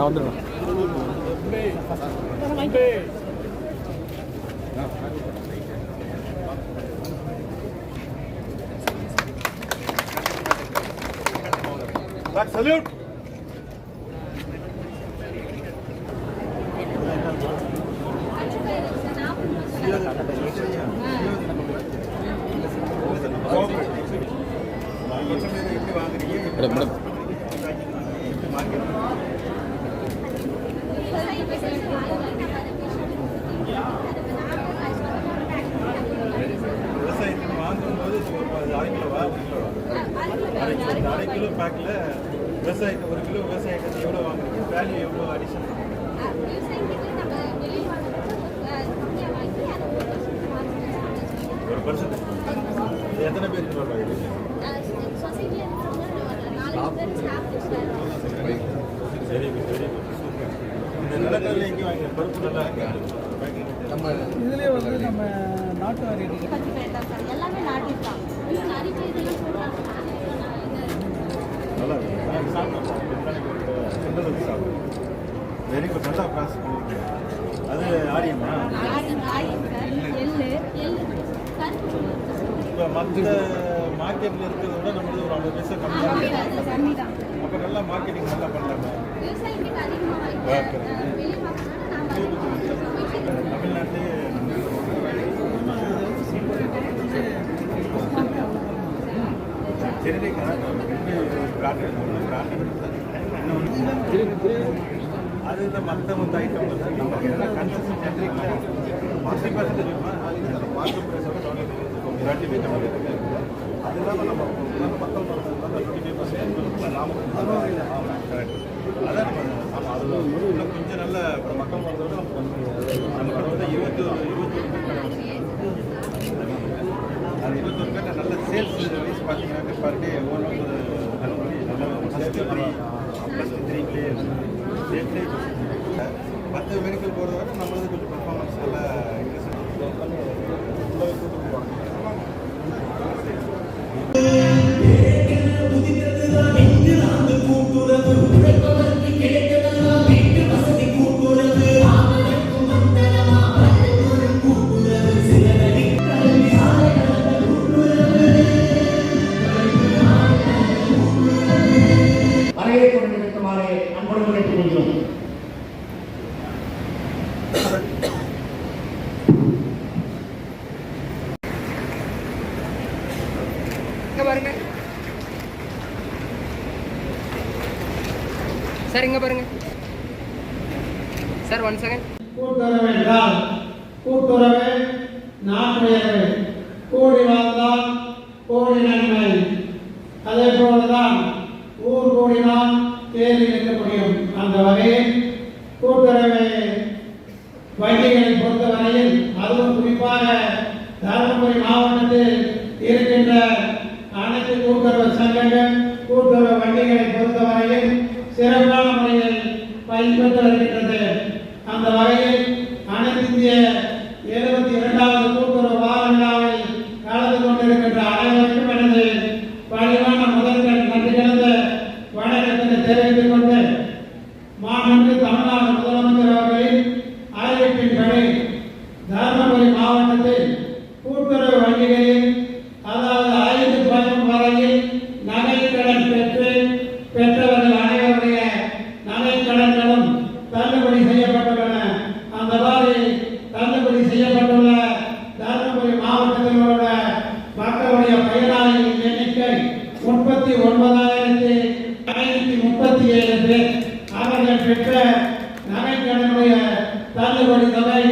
நான் வந்துடுவேன் பேக்கில் விவசாயத்தை ஒரு கிலோ விவசாயத்தை எவ்வளோ வாங்குறீங்க? வேல்யூ எவ்வளோ அடிஷன் ஒரு பர்சன்ட் எத்தனை பேருக்கு சொல்கிறாங்க சரி சரி இந்த நிலக்கடலை எங்கே வாங்க பருப்பு நல்லா இருக்கா நம்ம இதுலேயே வந்து நம்ம நாட்டு வாரியடி எல்லாமே நாட்டிருக்காங்க இன்னும் நிறைய பேர் இதெல்லாம் சொல்றாங்க நல்லா இருக்கு நான் சாப்பிட்டேன் சுண்டல் வச்சு சாப்பிட்டேன் வெரி குட் நல்லா ப்ராசஸ் பண்ணிருக்கீங்க அது ஆரியமா இப்போ மற்ற மார்க்கெட்டில் இருக்கிறத விட நம்மளது ஒரு ஐம்பது பைசா கம்மியாக கம்மி தான் அப்போ நல்லா மார்க்கெட்டிங் நல்லா பண்ணுறாங்க விவசாயிகளுக்கு அதிகமாக Okay. வாங்கி வெளியே பார்க்கணும்னா நாம தமிழ்நாட்டிலே சென்னைக்கு ரெண்டு பிராண்ட் அது இந்த மற்ற மற்ற ஐட்டம் நமக்கு என்ன கன்செஷன் ஜென்ரிக்கில் ஃபார்ட்டி பர்சன்டேஜ் மார்க்கெட் ப்ரைஸோட டுவெண்ட்டி ஃபைவ் அது இல்லாமல் நம்ம மக்கள் டுவெண்ட்டி ஃபைவ் பர்சன்ட் ஆமாம் கரெக்ட் அதான் நம்ம அதில் இன்னும் கொஞ்சம் நல்ல இப்போ மக்கள் மருந்தோட நம்ம கடை வந்து இருபத்தி ஒரு இருபத்தி ஒரு பேர் நல்ல சேல்ஸ் வைஸ் பார்த்தீங்கன்னாக்க பர் டே ஒன் நல்ல ஃபஸ்ட்டு த்ரீ ஃபஸ்ட்டு த்ரீ மற்ற மெடிக்கல் போகிறத விட நம்மளது கொஞ்சம் பர்ஃபார்மன்ஸ் நல்லா சார் இங்கே பாருங்கள் சார் ஒன் செகண்ட் கூட்டுறவு என்றால் கூட்டுறவு நாட்டுடையது கூடி வாழ்ந்தால் கோடி நன்மை அதே போலதான் ஊர் கூடினால் தேர்வு நிற்க முடியும் அந்த வகையில் கூட்டுறவு வங்கிகளை பொறுத்தவரையில் அதுவும் குறிப்பாக தருமபுரி மாவட்டத்தில் இருக்கின்ற அனைத்து கூட்டுறவு சங்கங்கள் கூட்டுறவு வங்கிகளை பொறுத்தவரையில் சிறப்பான முறையில் பயன்பெற்று வருகின்றது அந்த வகையில் அனைத்து இந்திய எழுபத்தி இரண்டாவது கூட்டுறவு வார விழாவில் கலந்து கொண்டிருக்கின்ற அனைவருக்கும் எனது பணிவான முதல்கள் நன்றி கலந்த வணக்கத்தினை தெரிவித்துக் கொண்டு மாண்புமிகு தமிழ்நாடு முதலமைச்சர் அவர்களின் அறிவிப்பின்படி தருமபுரி மாவட்டத்தில் கூட்டுறவு வங்கிகளில் அதாவது ஐந்து பதம் வரையில் நகைக்கடன் பெற்று பெற்றவர்கள் அனைவருடைய நகைக்கடன்களும் தள்ளுபடி செய்யப்பட்டுள்ளன அந்த மாதிரி தள்ளுபடி செய்யப்பட்டுள்ள தருமபுரி மாவட்டத்தில் உள்ள மக்களுடைய பயனாளிகளின் எண்ணிக்கை முப்பத்தி ஒன்பதாயிரத்தி ஐநூத்தி முப்பத்தி ஏழு பேர் அவர்கள் பெற்ற நகைக்கடனுடைய தள்ளுபடி தொகை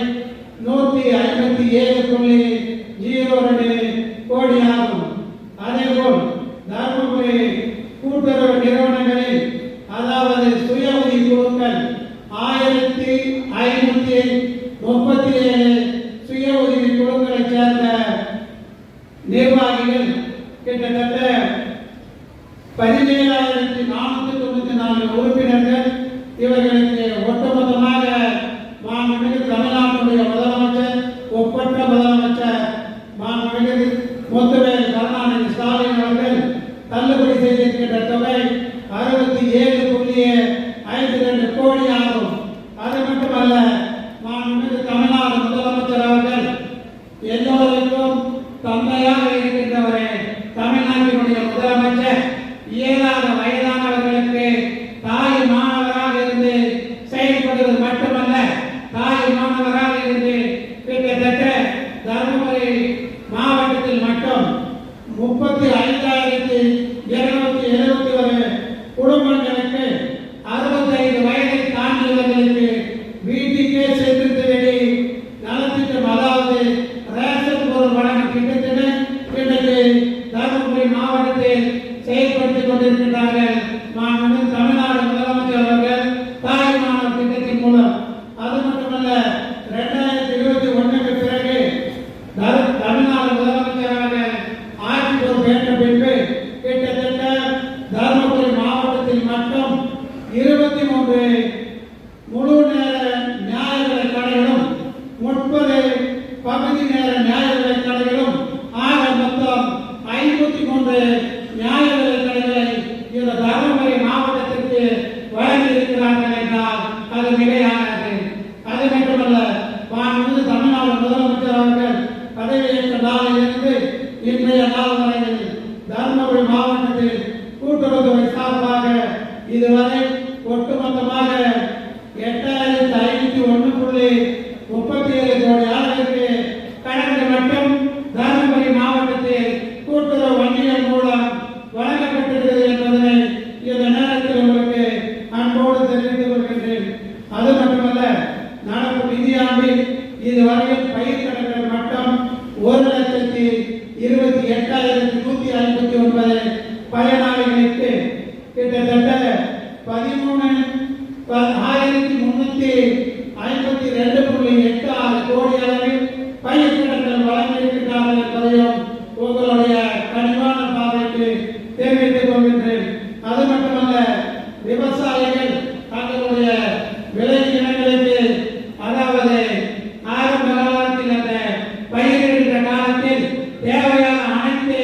கோடி ஆகும் அது மட்டுமல்ல ஒட்டுமொத்தமாக எட்டாயிரத்தி ஐநூத்தி ஒன்று புள்ளி முப்பத்தி ஏழு கோடி ஆண்டுகளுக்கு கடந்த மட்டும் விவசாயிகள் தங்களுடைய விளை நிலங்களுக்கு அதாவது ஆரம்ப காலத்தில் அந்த பயிரிடுகின்ற காலத்தில் தேவையான அனைத்து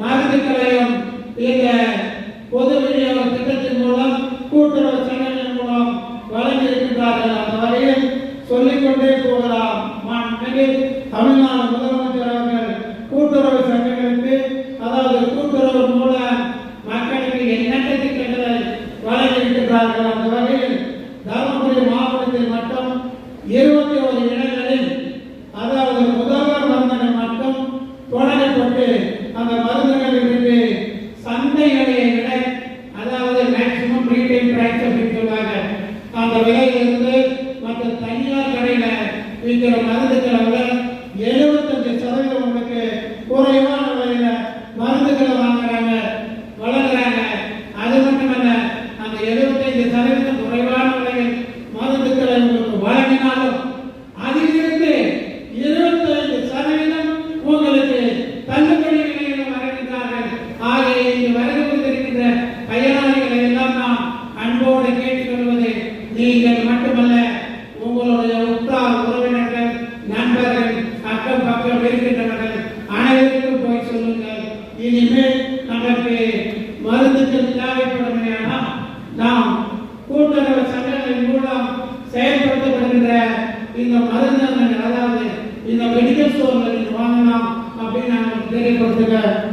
மருந்துகளையும் இந்த பொது விநியோக திட்டத்தின் மூலம் கூட்டுறவு சங்கங்கள் மூலம் வழங்கியிருக்கின்றார்கள் அந்த வகையில் சொல்லிக்கொண்டே போகலாம் மாண்புமிகு தமிழ்நாடு முதலமைச்சர் அவர்கள் கூட்டுறவு சங்கங்களுக்கு அதாவது கூட்டுறவு மூலம் மக்களுக்கு எண்ணற்ற திட்டங்களை வழங்கியிருக்கிறார்கள் அந்த வகையில் தருமபுரி மாவட்டத்தில் மட்டும் இருபத்தி ஒரு இடங்களில் அதாவது முதல்வர் மருந்தனை மட்டும் தொடங்கப்பட்டு அந்த மருந்துகளின் மீது சந்தைகளை விட அதாவது மேக்சிமம் ரீட்டைல் பிரைஸ் அப்படின்னு சொன்னாங்க அந்த விலையிலிருந்து மற்ற தனியார் கடையில விற்கிற மருந்துகளை தெரியப்படுத்துங்க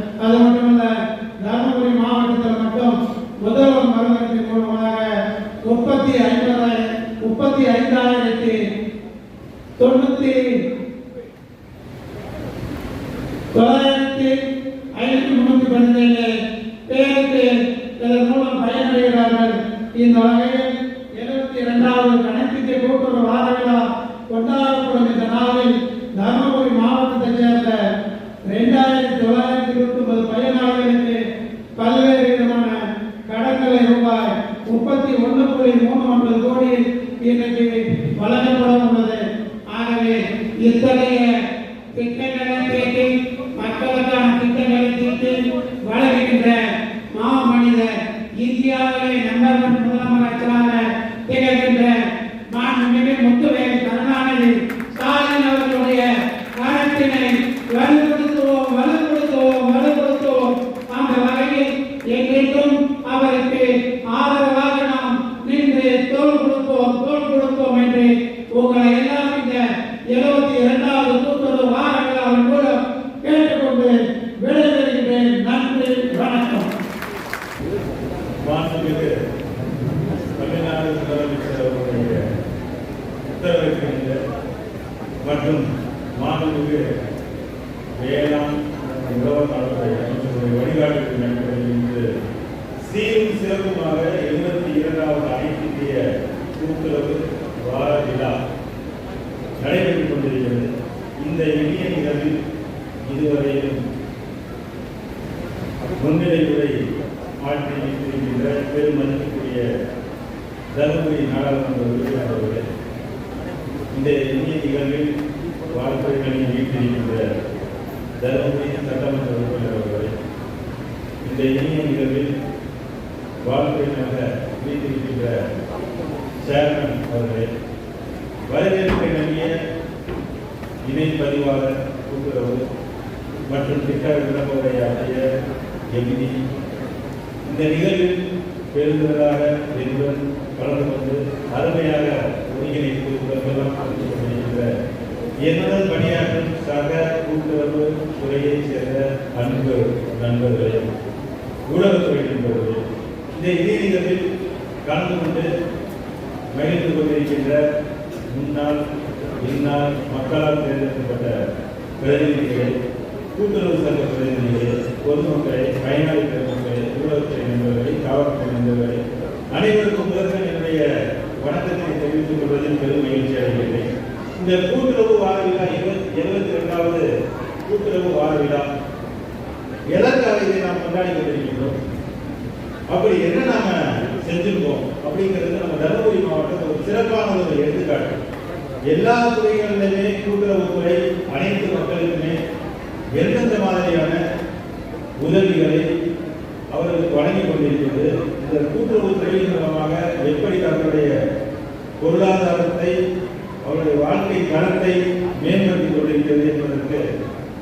முப்பத்தி ஒன்று புள்ளி மூணு ஒன்பது கோடி இன்றைக்கு வழங்கப்பட உள்ளது. ஆகவே இத்தகைய திட்டங்களை தீட்டி மாண்புமிகு தமிழ்நாடு முதலமைச்சர் அவர்களுடைய உத்தரவிற்கு மற்றும் மாண்புமிகு வேளாண் உழவர் நலத்துறை அமைச்சருடைய வழிகாட்டுதலின் நண்பர்கள் இன்று சீரும் சிறப்புமாக எழுபத்தி இரண்டாவது அனைத்து இந்திய கூட்டுறவு வார விழா நடைபெற்றுக் கொண்டிருக்கிறது. இந்த எளிய நிகழ்வில் இதுவரையிலும் முன்னிலை தருமபுரி நாடாளுமன்ற உறுப்பினர் அவர்களே இந்த இனிய நிகழ்வில் வாழ்த்துக்களை வீட்டிருக்கின்ற தருமபுரி சட்டமன்ற உறுப்பினர் அவர்களே இந்த இனிய நிகழ்வில் வாழ்க்கையினாக வீட்டிருக்கின்ற சேர்மன் அவர்களே வரவேற்பை நம்பிய இணை பதிவாளர் கூட்டுறவு மற்றும் திட்ட விளம்பரையாற்றிய எமினி இந்த நிகழ்வில் பெருந்தராக என்பன் கலந்து கொண்டு அருமையாக ஒருங்கிணைப்பு உடம்பெல்லாம் கலந்து கொண்டிருக்கிற என்னுடன் பணியாற்றும் சக கூட்டுறவு துறையைச் சேர்ந்த அன்பு நண்பர்களே ஊடகத்துறை நண்பர்களே இந்த இதே நிகழ்வில் கலந்து கொண்டு மகிழ்ந்து கொண்டிருக்கின்ற முன்னாள் முன்னாள் மக்களால் தேர்ந்தெடுக்கப்பட்ட பிரதிநிதிகளை கூட்டுறவு சங்க பிரதிநிதிகளை பொதுமக்களை பயனாளி பெருமக்களை ஊடகத்துறை நண்பர்களை காவல்துறை நண்பர்களை அனைவருக்கும் முதற்கண் என்னுடைய வணக்கத்தை தெரிவித்துக் கொள்வதில் பெரும் மகிழ்ச்சி அடைகிறேன் இந்த கூட்டுறவு வார விழா இருபத்தி எழுபத்தி ரெண்டாவது கூட்டுறவு வார விழா. எதற்காக இதை நாம் கொண்டாடி கொண்டிருக்கின்றோம்? அப்படி என்ன நாம செஞ்சிருக்கோம்? அப்படிங்கிறது நம்ம தருமபுரி மாவட்டம் ஒரு சிறப்பான ஒரு எடுத்துக்காட்டு. எல்லா துறைகளிலுமே கூட்டுறவுத்துறை அனைத்து மக்களுக்குமே எந்தெந்த மாதிரியான உதவிகளை அவர்களுக்கு வழங்கி கொண்டிருக்கிறது இந்த கூட்டுறவுத்துறையின் மூலமாக எப்படி தங்களுடைய பொருளாதாரத்தை அவருடைய வாழ்க்கை தரத்தை மேம்படுத்திக் கொண்டிருக்கிறது என்பதற்கு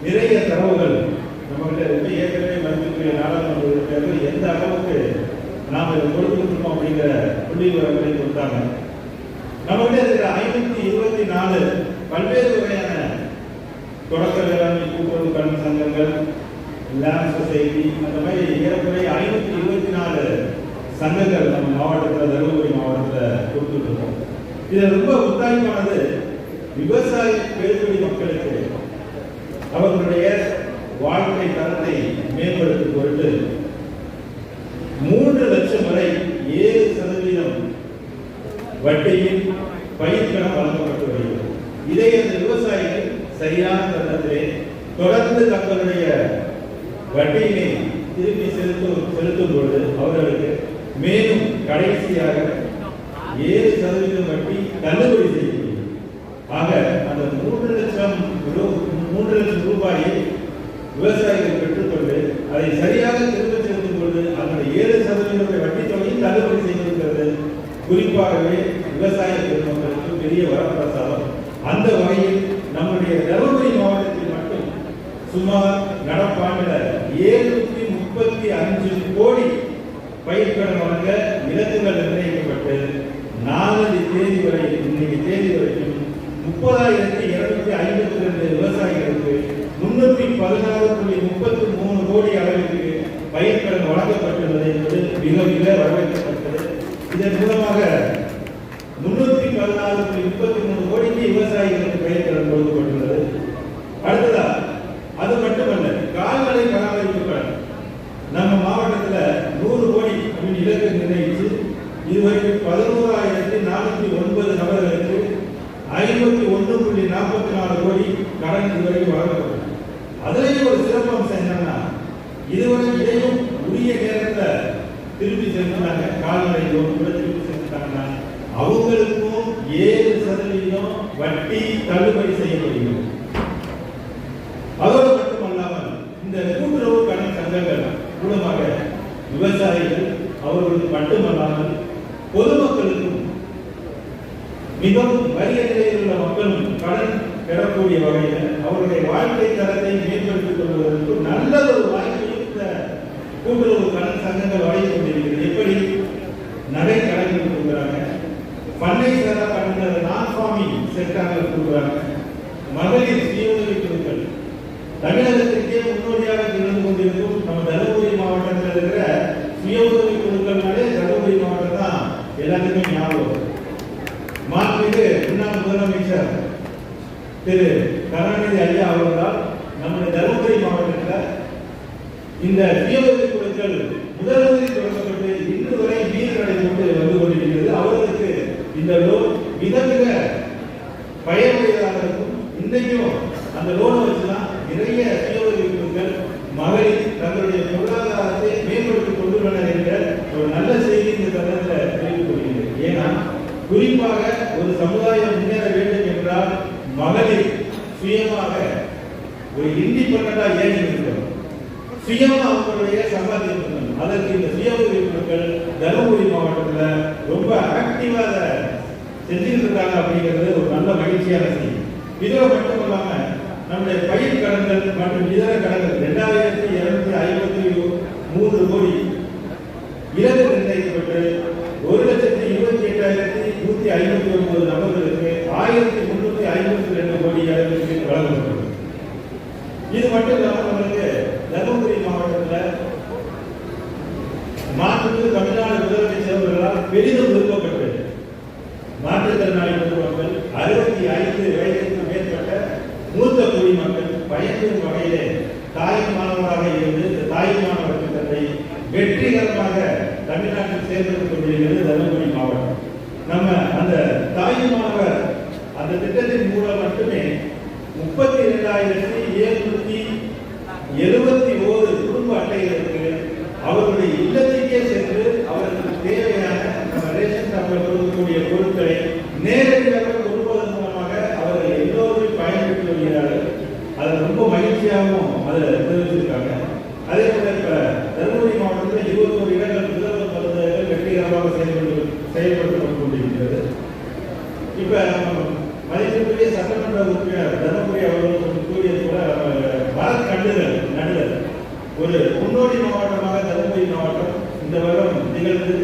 நிறைய தரவுகள் நம்மகிட்ட இருந்து ஏற்கனவே மதிப்புக்குரிய நாடாளுமன்ற உறுப்பினர்கள் எந்த அளவுக்கு நாம் இதை கொடுத்துருக்கோம் அப்படிங்கிற புள்ளி விவரங்களை கொடுத்தாங்க. நம்மகிட்ட இருக்கிற ஐநூத்தி இருபத்தி நாலு பல்வேறு வகையான தொடக்க வேளாண்மை கூட்டுறவு கடன் சங்கங்கள் லேண்ட் சொசைட்டி அந்த மாதிரி ஏறக்குறைய ஐநூத்தி இருபத்தி நாலு சங்கங்கள் நம்ம மாவட்டத்தில் தருமபுரி மாவட்டத்தில் கொடுத்துட்டு இருக்கோம். இது ரொம்ப முத்தாய்ப்பானது விவசாய பெருங்குடி மக்களுக்கு அவர்களுடைய வாழ்க்கை தரத்தை மேம்படுத்தும் பொருட்டு மூன்று லட்சம் வரை ஏழு சதவீதம் வட்டியில் பயிர்கடன் வழங்கப்பட்டு வருகிறது. இதை அந்த விவசாயிகள் சரியான தருணத்திலே தொடர்ந்து தங்களுடைய வட்டியினை திருப்பி செலுத்தும் செலுத்தும் பொழுது அவர்களுக்கு மேலும் கடைசியாக ஏழு சதவீதம் வட்டி தள்ளுபடி செய்யும். ஆக அந்த மூன்று லட்சம் ரூ- மூன்று லட்சம் ரூபாயை விவசாயிகள் பெற்றுக்கொண்டு அதை சரியாக திரும்ப செலுத்திக் கொண்டு அதனுடைய ஏழு சதவீதத்தை வட்டி தொகையும் தள்ளுபடி செய்திருக்கிறது. குறிப்பாகவே விவசாய பெருமக்களுக்கு பெரிய வரப்பிரசாதம். அந்த வகையில் நம்முடைய தருமபுரி மாவட்டத்தில் மட்டும் சுமார் நடப்பாண்டில் ஏழுநூத்தி முப்பத்தி அஞ்சு கோடி பயிர்கடன் வழங்க இலக்குகள் நிர்ணயிக்கப்பட்டு நாலு தேதி வரை இன்னைக்கு தேதி வரைக்கும் முப்பதாயிரத்தி இருநூத்தி ஐம்பத்தி ரெண்டு விவசாயிகளுக்கு முன்னூத்தி பதினாறு புள்ளி முப்பத்தி மூணு கோடி அளவிற்கு பயிர்க்கடன் வழங்கப்பட்டுள்ளது என்பது மிக மிக வரவேற்கப்பட்டது இதன் மூலமாக முன்னூத்தி பதினாறு புள்ளி முப்பத்தி மூணு கோடிக்கு விவசாயிகளுக்கு பயிர்க்கடன் கொடுக்கப்பட்டுள்ளது அடுத்ததா அது மட்டுமல்ல கால்நடை பராமரிப்பு கடன் நம்ம மாவட்டத்துல நூறு கோடி அப்படின்னு இலக்கு நிர்ணயிச்சு இதுவரைக்கும் பதினோராயிரத்தி நானூத்தி ஒன்பது நபர்களுக்கு ஐம்பத்தி ஒன்று புள்ளி நாற்பத்தி நாலு கோடி கடன் இதுவரைக்கும் வழங்கப்பட்டது அதுலயும் ஒரு சிறப்பு அம்சம் என்னன்னா இதுவரை இதையும் உரிய நேரத்துல திருப்பி செலுத்தினாங்க கால்நடை லோன் கூட திருப்பி செலுத்தினாங்கன்னா அவங்களுக்கும் ஏழு சதவீதம் வட்டி தள்ளுபடி செய்யப்படுகிறது அதோடு மட்டுமல்லாமல் இந்த கூட்டுறவு கடன் சங்கங்கள் மூலமாக விவசாயிகள் அவர்களுக்கு மட்டுமல்லாமல் பொதுமக்களுக்கும் மிகவும் வறிய நிலையில் உள்ள மக்களும் கடன் பெறக்கூடிய வகையில் அவருடைய வாழ்க்கை தரத்தை மேம்படுத்திக் கொள்வதற்கு நல்ல ஒரு வாய்ப்பு இந்த கூட்டுறவு கடன் சங்கங்கள் வழங்கிக் கொண்டிருக்கிறது. எப்படி? நகை கடன்கள் கொடுக்குறாங்க. பண்ணை சாரா கடன்கள் நான் ஃபார்மிங் செக்டார்கள் கொடுக்குறாங்க. மகளிர் சுய உதவி குழுக்கள் தமிழகத்திற்கே முன்னோடியாக திகழ்ந்து கொண்டிருக்கும் நம்ம தருமபுரி மாவட்டத்தில் இருக்கிற சுய உதவி குழுக்கள்னாலே தருமபுரி மாவட்டம் தான் எல்லாத்துக்குமே ஞாபகம் வரும். மாண்புமிகு முன்னாள் முதலமைச்சர் திரு கருணாநிதி ஐயா அவர்களால் நம்முடைய தருமபுரி மாவட்டத்தில் இந்த சுய உதவி குழுக்கள் முதல்வரில் தொடங்கப்பட்டு இன்று வரை வீடு நடை கொண்டு வந்து கொண்டிருக்கிறது அவர்களுக்கு இந்த லோன் மிக மிக பயனுடையதாக இருக்கும் இன்றைக்கும் அந்த லோனை வச்சுதான் நிறைய சுய உதவி குழுக்கள் மகளிர் தங்களுடைய பொருளாதாரத்தை மேம்படுத்திக் கொண்டுள்ளனர் என்ற ஒரு நல்ல செய்தி இந்த தருணத்தில் தெரிவித்துக் கொள்கிறேன் ஏன்னா குறிப்பாக ஒரு சமுதாயம் முன்னேற வேண்டும் என்றால் மகளிர் சுயமாக ஒரு இண்டிபெண்டா ஏன் இருக்கணும்? சுயமா அவங்களுடைய சம்பாதிக்கணும் அதற்கு இந்த சுய உதவி குழுக்கள் தருமபுரி மாவட்டத்தில் ரொம்ப ஆக்டிவா அதை செஞ்சுட்டு இருக்காங்க அப்படிங்கிறது ஒரு நல்ல மகிழ்ச்சியான செய்தி. இதோட மட்டும் இல்லாம நம்முடைய பயிர் கடன்கள் மற்றும் இதர கடன்கள் ரெண்டாயிரத்தி இருநூத்தி ஐம்பத்தி மூன்று கோடி இலக்கு நிர்ணயிக்கப்பட்டு ஒரு லட்சத்தி இருபத்தி எட்டாயிரத்தி நூத்தி ஐம்பத்தி ஒன்பது நபர்களுக்கு ஆயிரத்தி முன்னூத்தி ஐம்பத்தி ரெண்டு கோடி அளவிற்கு வழங்கப்பட்டது இது மட்டும் இல்லாம நம்மளுக்கு தருமபுரி மாவட்டத்தில் மாண்புமிகு தமிழ்நாடு முதலமைச்சர் அவர்களால் பெரிதும் விரும்பப்பட்டது மாற்றுத்திறனாளி பொதுமக்கள் அறுபத்தி ஐந்து வயதுக்கு தருமபுரி மக்கள் பயன்பெறும் வகையிலே தாய்மானவராக இருந்து இந்த தாய்மானவர் திட்டத்தை வெற்றிகரமாக தமிழ்நாட்டில் செயல்பட்டுக் கொண்டிருக்கிறது தருமபுரி மாவட்டம் நம்ம அந்த தாய்மானவர் அந்த திட்டத்தின் மூலம் மட்டுமே முப்பத்தி இரண்டாயிரத்தி எழுநூத்தி எழுபத்தி ஓரு குடும்ப அட்டைகளுக்கு அவர்களுடைய இல்லத்திற்கே சென்று அவர்களுக்கு தேவையான நம்ம ரேஷன் ஷாப்பில் கொடுக்கக்கூடிய பொருட்களை நேரடியாக கொடுப்பதன் மூலமாக அவர்கள் எல்லோருமே பயன்பெற்று வருகிறார்கள் அது ரொம்ப மகிழ்ச்சியாகவும் அதில் தெரிவிச்சிருக்காங்க அதே போல இப்ப தருமபுரி மாவட்டத்தில் இருபத்தோரு இடங்கள் முதல்வர் மருந்தகங்கள் வெற்றிகரமாக செயல்பட்டு செயல்படுத்தப்பட்டு கொண்டிருக்கிறது இப்ப மதிப்பிற்குரிய சட்டமன்ற உறுப்பினர் தர்மபுரி அவர்கள் கூறியது போல மரக்கன்றுகள் நடுதல் ஒரு முன்னோடி மாவட்டமாக தருமபுரி மாவட்டம் இந்த வருடம் நிகழ்ந்து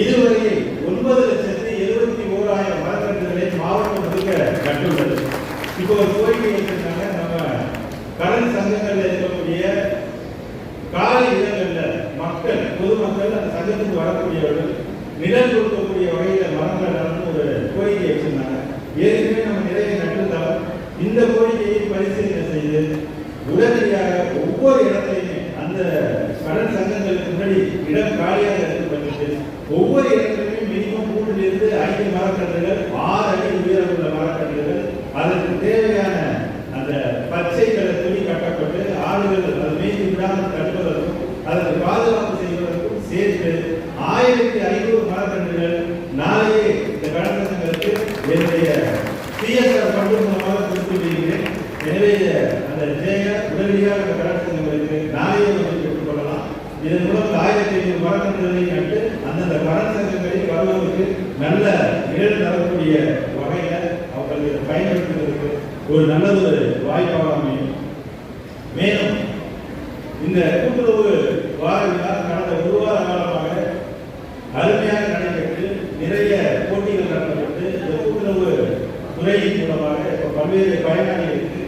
இதுவரை ஒன்பது லட்சத்தி எழுபத்தி ஓராயிரம் மரக்கன்றுகளை மாவட்டம் முழுக்க கட்டுள்ளது இப்போ ஒரு கோரிக்கை வச்சிருக்காங்க நம்ம கடன் சங்கங்கள்ல இருக்கக்கூடிய காலை இடங்கள்ல மக்கள் பொதுமக்கள் அந்த சங்கத்துக்கு வரக்கூடியவர்கள் நிழல் கொடுக்கக்கூடிய வகையில் மரங்கள் நடந்து ஒரு கோரிக்கை வச்சிருந்தாங்க. ஏற்கனவே நம்ம நிறைய நட்டிருந்தாலும் இந்த கோரிக்கையை பரிசீலனை செய்து உடனடியாக ஒவ்வொரு இடத்தையுமே அந்த கடன் சங்கங்களுக்கு முன்னாடி இடம் காலியாக இருக்கப்பட்டு ஒவ்வொரு இடத்தையும் இதன் மூலம் ஆயிரத்தி ஐநூறு மரக்கன்றுகளை நட்டு அந்தந்த கடன் சங்கங்களில் வருவதற்கு நல்ல நிழல் தரக்கூடிய வகையில அவர்களுக்கு பயன்படுத்துவதற்கு ஒரு நல்ல ஒரு வாய்ப்பாக அமையும். மேலும் இந்த கூட்டுறவு வார விழா கடந்த ஒரு வார காலமாக அருமையாக நடைபெற்று நிறைய போட்டிகள் நடத்தப்பட்டு இந்த கூட்டுறவு துறையின் மூலமாக இப்ப பல்வேறு பயனாளிகளுக்கு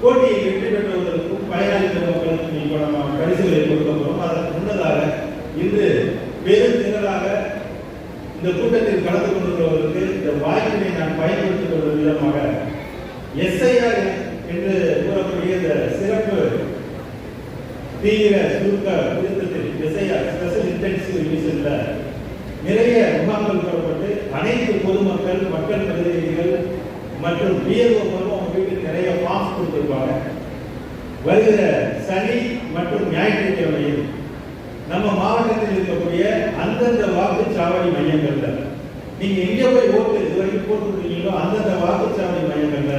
போட்டியை வெற்றி பெற்றவர்களுக்கும் பயனாளிகள் மக்களுக்கும் இப்போ நம்ம பரிசுகளை கொடுக்க போகிறோம் அதற்கு முன்னதாக இன்று பெரும் திரளாக இந்த கூட்டத்தில் கலந்து கொண்டிருப்பவர்களுக்கு இந்த வாய்ப்பினை நான் பயன்படுத்திக் கொள்வது விதமாக எஸ்ஐஆர் என்று கூறக்கூடிய இந்த சிறப்பு தீவிர சுருக்க திருத்தத்தில் எஸ்ஐஆர் ஸ்பெஷல் இன்டென்சிவ் ரிவிஷன்ல நிறைய முகாம்கள் போடப்பட்டு அனைத்து பொதுமக்கள் மக்கள் பிரதிநிதிகள் மற்றும் பிஎல்ஓக்களும் அவங்க வீட்டுக்கு நிறைய ஃபார்ம்ஸ் கொடுத்துருப்பாங்க. வருகிற சனி மற்றும் ஞாயிற்றுக்கிழமையில் நம்ம மாவட்டத்தில் இருக்கக்கூடிய அந்தந்த வாக்குச்சாவடி மையங்கள்ல நீங்க எங்க போய் ஓட்டு இது வரைக்கும் போட்டுருக்கீங்களோ அந்தந்த வாக்குச்சாவடி மையங்கள்ல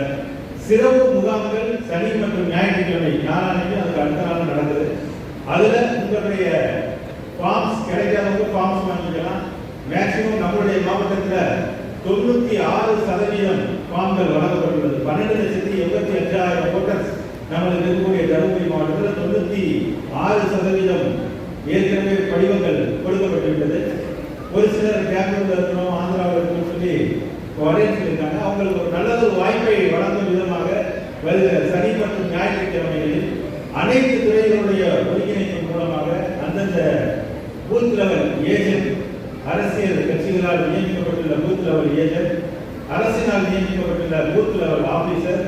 சிறப்பு முகாம்கள் சனி மற்றும் ஞாயிற்றுக்கிழமை நாளானைக்கு அதுக்கு அடுத்த நாள் நடந்தது அதுல உங்களுடைய ஃபார்ம்ஸ் கிடைக்காதவங்க ஃபார்ம்ஸ் வாங்கிக்கலாம். மேக்சிமம் நம்மளுடைய மாவட்டத்தில் தொண்ணூத்தி ஆறு சதவீதம் ஃபார்ம்கள் வழங்கப்பட்டுள்ளது. பன்னெண்டு லட்சத்தி எண்பத்தி அஞ்சாயிரம் ஓட்டர்ஸ் நம்மளுக்கு இருக்கக்கூடிய தருமபுரி மாவட்டத்தில் தொண்ணூத்தி ஆறு சதவீதம் ஏற்கனவே படிவங்கள் கொடுக்கப்பட்டுவிட்டது. ஒரு சிலர் பெங்களூர்ல இருக்கணும் ஆந்திராவில் இருக்கணும் சொல்லி வரேன் அவங்களுக்கு ஒரு நல்ல ஒரு வாய்ப்பை வழங்கும் விதமாக வருகிற சனி மற்றும் ஞாயிற்றுக்கிழமைகளில் அனைத்து துறைகளுடைய ஒருங்கிணைப்பு மூலமாக அந்தந்த பூத் லெவல் ஏஜென்ட் அரசியல் கட்சிகளால் நியமிக்கப்பட்டுள்ள பூத் லெவல் ஏஜென்ட் அரசினால் நியமிக்கப்பட்டுள்ள பூத் லெவல் ஆபீசர்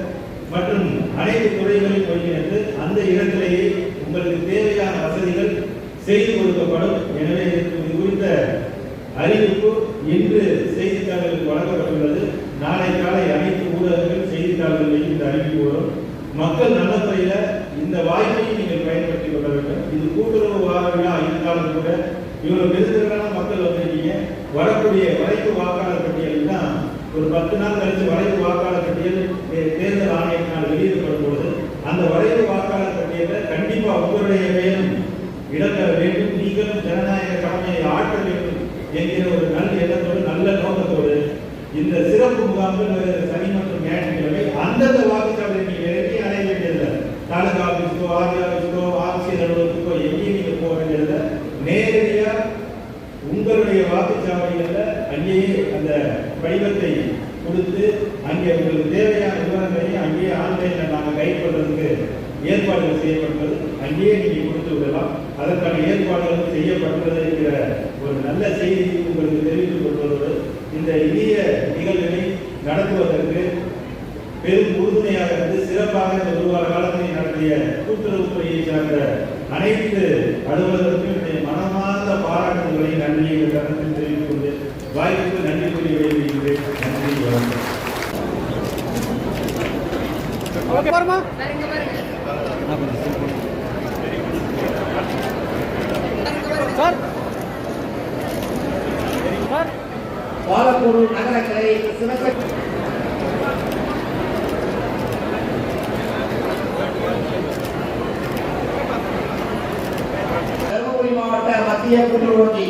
மற்றும் அனைத்து துறைகளையும் ஒருங்கிணைத்து அந்த இடத்திலேயே உங்களுக்கு தேவையான வசதிகள் செய்து கொடுக்கப்படும். எனவே இது குறித்த அறிவிப்பு இன்று செய்தித்தாளர்களுக்கு வழங்கப்பட்டுள்ளது. நாளை காலை அனைத்து ஊடகங்கள் செய்தித்தாள்களில் இந்த அறிவிப்பு வரும். மக்கள் நலத்துறையில இந்த வாய்ப்பையும் நீங்கள் பயன்படுத்திக் கொள்ள வேண்டும். இது கூட்டுறவு வார விழா இருந்தாலும் கூட இவ்வளவு பெருந்திரளான மக்கள் வந்திருக்கீங்க. வரக்கூடிய வரைவு வாக்காளர் பட்டியல் தான் ஒரு பத்து நாள் கழிச்சு வரைவு வாக்காளர் பட்டியல் தேர்தல் ஆணையத்தினால் வெளியிடப்படும் பொழுது அந்த வரைவு வாக்காளர் பட்டியலில் கண்டிப்பா உங்களுடைய பெயரும் இடம்பெற வேண்டும். நீங்களும் ஜனநாயக கடமையை ஆற்ற வேண்டும் என்கிற ஒரு நல்ல எண்ணத்தோடு நல்ல நோக்கத்தோடு இந்த சிறப்பு முகாம்கள் சனி மற்றும் ஞாயிற்றுக்கிழமை அந்தந்த வாக்குச்சாவடி நீங்கள் இறங்கி அடைய வேண்டியதில்லை. தாலுகா ஆஃபீஸ்க்கோ ஆர்டி ஆஃபீஸ்க்கோ ஆட்சியர் அலுவலகத்துக்கோ எங்கேயும் நீங்க போக வேண்டியதில்லை. நேரடியாக உங்களுடைய வாக்குச்சாவடிகளில் அங்கேயே அந்த படிவத்தை கொடுத்து அங்கே உங்களுக்கு தேவையான விவரங்களையும் அங்கேயே ஆன்லைனில் நாங்கள் கைட் பண்ணுறதுக்கு ஏற்பாடுகள் செய்யப்பட்டுள்ளது அங்கேயே நீங்கள் கொடுத்து விடலாம். அதற்கான ஏற்பாடுகள் செய்யப்பட்டுள்ளது என்கிற ஒரு நல்ல செய்தி உங்களுக்கு தெரிவித்துக் கொள்வதோடு இந்த இனிய நிகழ்வினை நடத்துவதற்கு பெரும் உறுதுணையாக இருந்து சிறப்பாக இந்த ஒரு வார காலத்தில் நடத்திய கூட்டுறவுத்துறையை சார்ந்த அனைத்து அலுவலர்களுக்கும் என்னுடைய மனமார்ந்த பாராட்டுதலை நன்றியை இந்த தருணத்தில் தெரிவித்துக் கொண்டு வாய்ப்புக்கு நன்றி கூறி விடைபெறுகிறேன். நன்றி வணக்கம். ஓகே பாருமா சார் இங்க பாருங்க சார் சார் பாலக்கோடு நகரக்கரை சிவசக்தி தருமபுரி மாவட்ட மத்திய கூட்டுறவு வங்கி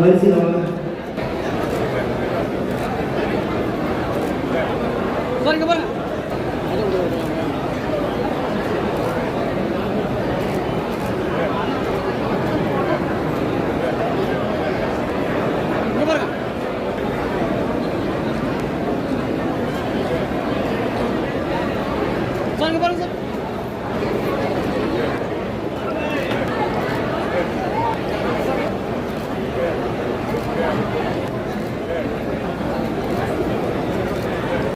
కలిసి